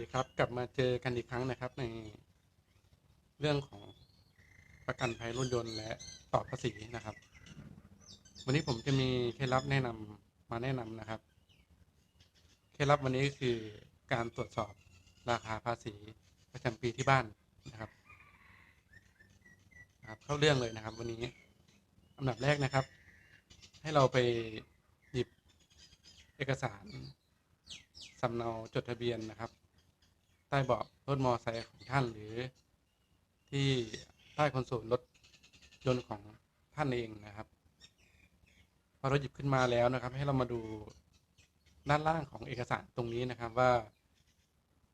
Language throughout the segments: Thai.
ดีครับ กลับมาเจอกันอีกครั้งนะครับ ในเรื่องของประกันภัยรถยนต์และต่อภาษีนะครับ วันนี้ผมจะมีเคล็ดลับแนะนำมาแนะนำนะครับ เคล็ดลับวันนี้คือการตรวจสอบราคาภาษีประจำปีที่บ้านนะครับครับ เข้าเรื่องเลยนะครับ วันนี้อันดับแรกนะครับ ให้เราไปหยิบเอกสารสำเนาจดทะเบียนนะครับ ใต้เบาะรถมอไซค์ของท่านหรือ ที่ใต้คอนโซลรถยนต์ของท่านเองนะครับ พอเราหยิบขึ้นมาแล้วนะครับ ให้เรามาดูด้านล่างของเอกสารตรงนี้นะครับว่า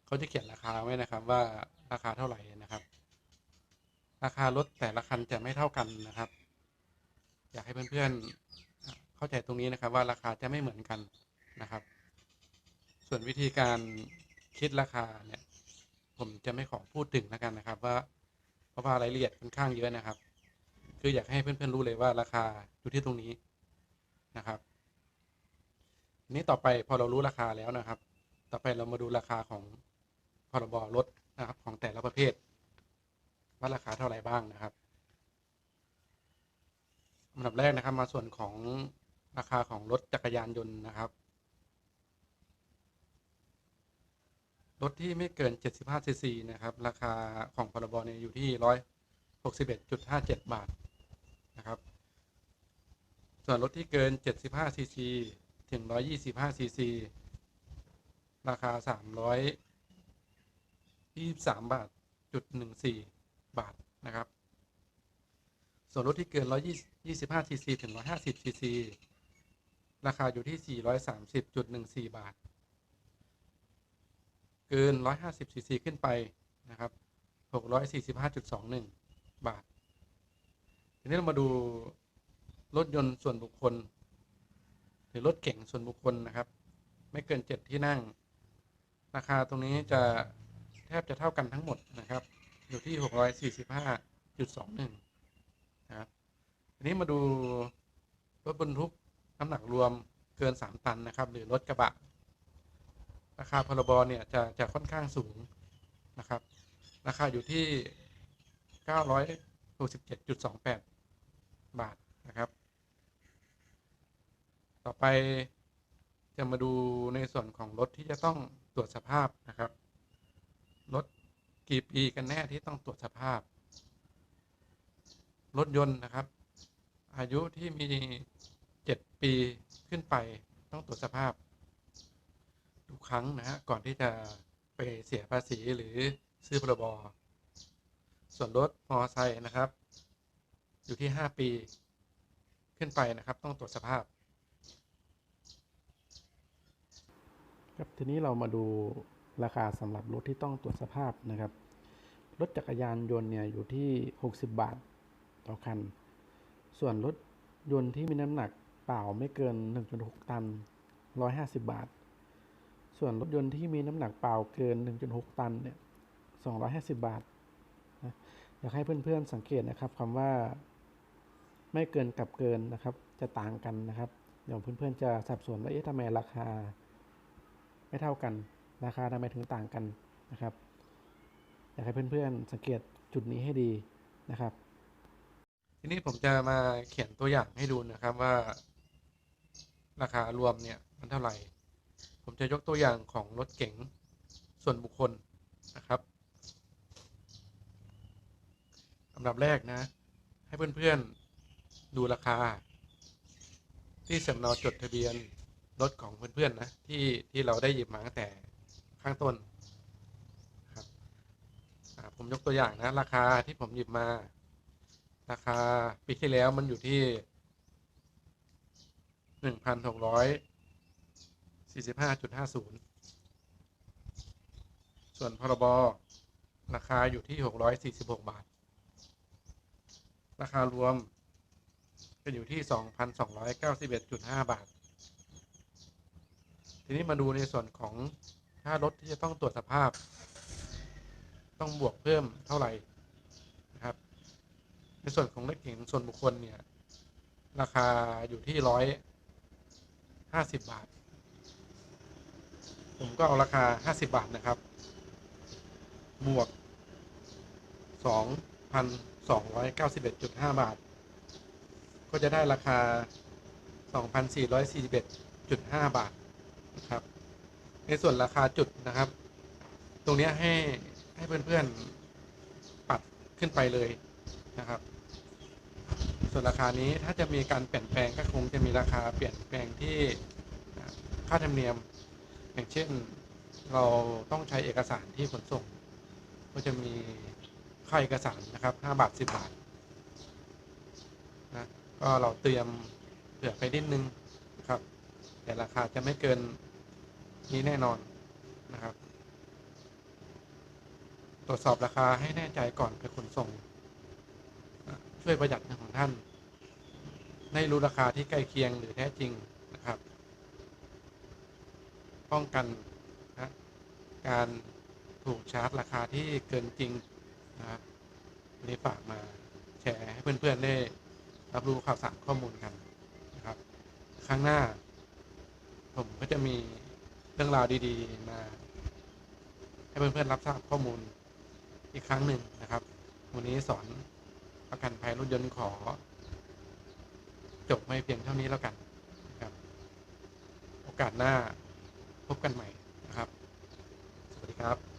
เขาจะเขียนราคาไว้นะครับ ว่าราคาเท่าไหร่นะครับ ราคารถแต่ละคันจะไม่เท่ากันนะครับ อยากให้เพื่อนๆเข้าใจตรงนี้นะครับ ว่าราคาจะไม่เหมือนกันนะครับ ส่วนวิธีการคิดราคาเนี่ย ผมจะไม่ขอพูดถึงแล้วกันนะครับว่าเพราะว่ารายละเอียดค่อนข้างเยอะนะครับ คืออยากให้เพื่อนๆรู้เลยว่าราคาอยู่ที่ตรงนี้นะครับนี้ต่อไปพอเรารู้ราคาแล้วนะครับ ต่อไปเรามาดูราคาของพรบรถนะครับของแต่ละประเภท ว่าราคาเท่าไหร่บ้างนะครับอันดับแรกนะครับมาส่วนของราคาของรถจักรยานยนต์นะครับ รถที่ไม่เกิน 75ซีซีนะครับ ราคาของพรบเนี่ยอยู่ที่ 161.57 บาทนะครับ ส่วนรถที่เกิน 75ซีซีถึง 125ซีซีราคา 323 บาทจุด14 บาทนะครับ ส่วนรถที่เกิน 125ซีซีถึง 150ซีซีราคาอยู่ที่ 430.14 บาท เกิน 150ซีซีขึ้นไปนะครับ 645.21 บาท ทีนี้เรามาดูรถยนต์ส่วนบุคคล หรือรถเก่งส่วนบุคคลนะครับ ไม่เกิน 7 ที่นั่ง ราคาตรงนี้จะแทบจะเท่ากันทั้งหมดนะครับ อยู่ที่ 645.21 นะครับ ทีนี้มาดูรถบรรทุกน้ำหนักรวมเกิน 3 ตันนะครับ หรือรถกระบะ ราคาพรบเนี่ยจะจะค่อนข้างสูงนะครับ ราคาอยู่ที่ 967.28 บาทนะครับ ต่อไปจะมาดูในส่วนของรถที่จะต้องตรวจสภาพนะครับ รถกี่ปีกันแน่ที่ต้องตรวจสภาพ รถยนต์นะครับ อายุที่มี 7 ปีขึ้นไปต้องตรวจสภาพ ทุกครั้งนะฮะก่อนที่จะไปเสียภาษีหรือซื้อพรบส่วนรถมอไซค์นะครับ อยู่ที่ 5 ปีขึ้นไปนะครับ ต้องตรวจสภาพ ครับทีนี้เรามาดูราคาสำหรับรถที่ต้องตรวจสภาพนะครับ รถจักรยานยนต์เนี่ยอยู่ที่ 60 บาทต่อคัน ส่วนรถยนต์ที่มีน้ำหนักเปล่าไม่เกิน 1.6 ตัน 150 บาท ส่วนรถยนต์ที่มีน้ำหนักเปล่าเกิน 1.6 ตันเนี่ย250 บาทนะอยากให้เพื่อนๆสังเกตนะครับคำว่าไม่เกินกับเกินนะครับ จะต่างกันนะครับเดี๋ยวเพื่อนๆจะสับสนว่าเอ๊ะทำไมราคา ไม่เท่ากัน ราคาทำไมถึงต่างกันนะครับ อยากให้เพื่อนๆสังเกตจุดนี้ให้ดีนะครับ ทีนี้ผมจะมาเขียนตัวอย่างให้ดูนะครับว่า ราคารวมเนี่ยมันเท่าไหร่ ผมจะยกตัวอย่างของรถเก๋งส่วนบุคคลนะครับอันดับแรกนะ ให้เพื่อนๆดูราคา ที่สำเนาจดทะเบียนรถของเพื่อนๆนะที่ที่เราได้หยิบมาตั้งแต่ข้างต้นครับผมยกตัวอย่างนะ ราคาที่ผมหยิบมา ราคาปีที่แล้วมันอยู่ที่หนึ่งพันหกร้อย สี่สิบห้าจุดห้าศูนย์ส่วนพรบราคาอยู่ที่หกร้อยสี่สิบหกบาท ราคารวมจะอยู่ที่สองพันสองร้อยเก้าสิบเอ็ดจุดห้าบาท ทีนี้มาดูในส่วนของค่ารถที่จะต้องตรวจสภาพ ต้องบวกเพิ่มเท่าไหร่นะครับ ในส่วนของรถเก๋งส่วนบุคคลเนี่ย ราคาอยู่ที่ร้อยห้าสิบบาท ผมก็เอาราคาห้าสิบาทนะครับ บวกสองพันสองร้อยเก้าสิบาท ก็จะได้ราคาสองพันสี่ร้อยสี่สิบาทนะครับ ในส่วนราคาจุดนะครับ ตรงนี้ให้ให้เพื่อนๆปัดขึ้นไปเลยนะครับ ส่วนราคานี้ถ้าจะมีการเปลี่ยนแปลงก็คงจะมีราคาเปลี่ยนแปลงที่อ่าค่าธรรมเนียม อย่างเช่นเราต้องใช้เอกสารที่ขนส่ง ก็จะมีค่าเอกสารนะครับ5บาท 10 บาทนะก็เราเตรียมเผื่อไปนิดนึงนะครับ แต่ราคาจะไม่เกินนี้แน่นอนนะครับ ตรวจสอบราคาให้แน่ใจก่อนไปขนส่ง ช่วยประหยัดเงินของท่าน ได้รู้ราคาที่ใกล้เคียงหรือแท้จริง ป้องกันนะการถูกชาร์จราคาที่เกินจริงนะครับวันนี้ฝากมาแชร์ให้เพื่อนๆได้รับรู้ข่าวสารข้อมูลกันนะครับ ครั้งหน้า ผมก็จะมีเรื่องราวดีๆ มา ให้เพื่อนๆรับทราบข้อมูลอีกครั้งหนึ่งนะครับ วันนี้สอนประกันภัยรถยนต์ขอ จบไม่เพียงเท่านี้แล้วกันนะครับ โอกาสหน้า พบกันใหม่นะครับ สวัสดีครับ